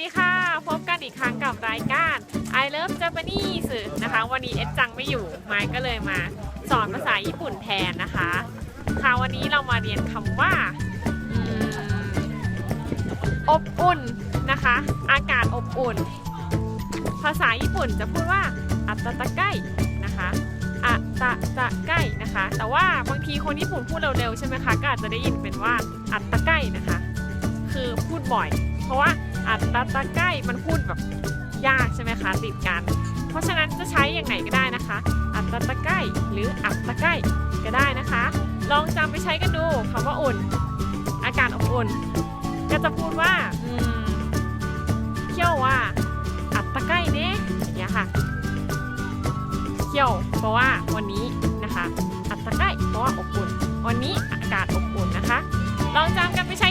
ดีค่ะ พบกันอีกครั้งกับรายการ I Love Japanese นะคะ วันนี้เอสจังไม่อยู่ไม้ก็เลยมาสอนภาษาญี่ปุ่นแทนนะคะ ค่ะวันนี้เรามาเรียนคำว่าอบอุ่นนะคะ อากาศอบอุ่น ภาษาญี่ปุ่นจะพูดว่าอัตตะไกนะคะอัตตะตะไกนะคะ แต่ว่าบางทีคนญี่ปุ่นพูดเร็วๆใช่ไหมคะก็อาจจะได้ยินเป็นว่าอัตตะไกนะคะ คือพูดบ่อย เพราะว่า อัตตะใกล้มันพูดแบบยากใช่ไหมคะติดกัน เพราะฉะนั้นจะใช้อย่างไหนก็ได้นะคะ อัตตะใกล้หรืออัตตะใกล้ก็ได้นะคะ ลองจำไปใช้กันดูคำว่าอุ่น อากาศอบอุ่น ก็จะพูดว่าเที่ยวว่าอัตตะใกล้เนยอย่างเงี้ยค่ะเที่ยวเพราะว่าวันนี้นะคะ อัตตะใกล้เพราะว่าอบอุ่น วันนี้อากาศอบอุ่นนะคะ ลองจำกันไปใช้